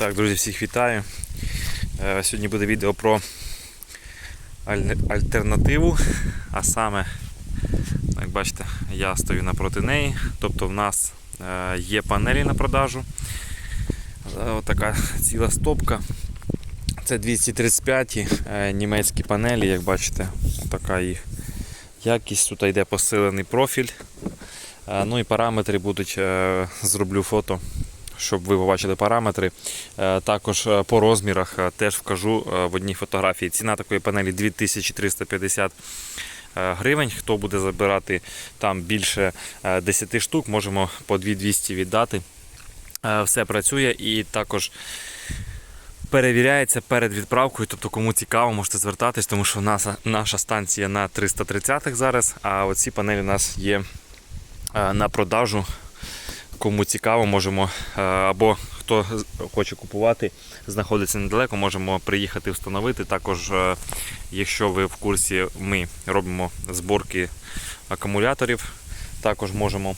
Так, друзі, всіх вітаю. Е, Сьогодні буде відео про альтернативу, а саме, як бачите, я стою напроти неї. Тобто в нас е, є панелі на продажу. Е, Отака ціла стопка. Це 235 е, німецькі панелі, як бачите, така їх якість. Тут йде посилений профіль. Ну і параметри будуть, зроблю фото, щоб ви побачили параметри. Е, Також е, по розмірах е, теж вкажу в одній фотографії. Ціна такої панелі 2350 е, гривень. Хто буде забирати там більше е, 10 штук, можемо по 2200 віддати. Все працює і також перевіряється перед відправкою. Тобто, кому цікаво, можете звертатись, тому що нас наша станція на 330-х зараз, а оці панелі у нас є на продажу. Кому цікаво, можемо е, або хто хоче купувати, знаходиться недалеко, можемо приїхати встановити. Також, е, якщо ви в курсі, ми робимо зборки акумуляторів. Також можемо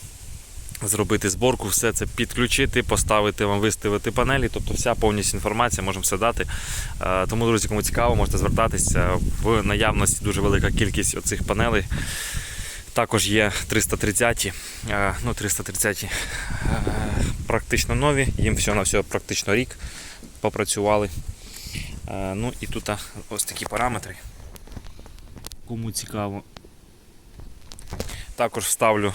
зробити зборку, все це підключити, поставити вам, виставити панелі, тобто вся повністю інформація, можемо все дати. Е, Тому, друзі, кому цікаво, можете звертатися. В наявності дуже велика кількість оцих панелей. Також є 330, е, ну 330 е, практично нові, їм все на все практично рік попрацювали. Е, Ну і тут ось такі параметри. Кому цікаво. Також вставлю,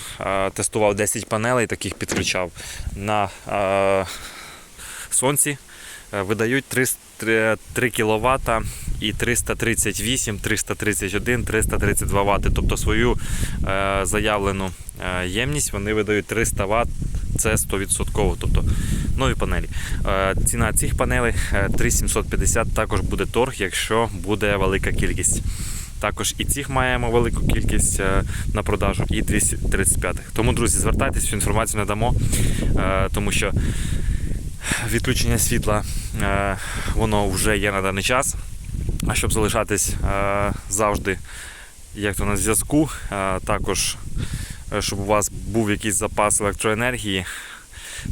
тестував 10 панелей, таких підключав на сонці. Е, Видають 3, 3 кВт і 338, 331, 332 Вт. Тобто свою е, заявлену е, ємність вони видають 300 Вт. Це 100%, тобто нові панелі. Е, Ціна цих панелей е, 3750, також буде торг, якщо буде велика кількість. Також і цих маємо велику кількість е, на продажу, і 235. Тому, друзі, звертайтесь, всю інформацію надамо, е, тому що відключення світла е, воно вже є на даний час. А щоб залишатись е, завжди як то на зв'язку, е, також щоб у вас був якийсь запас електроенергії.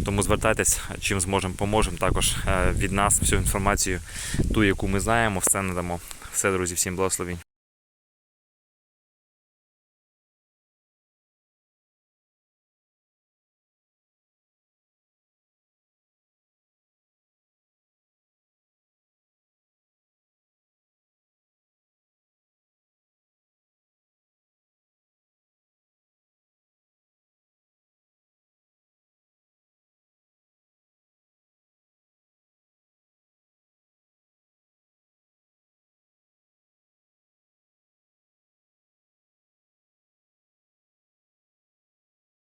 Тому звертайтесь, чим зможемо, поможемо. Також від нас всю інформацію, ту, яку ми знаємо, все надамо. Все, друзі, всім благословінь.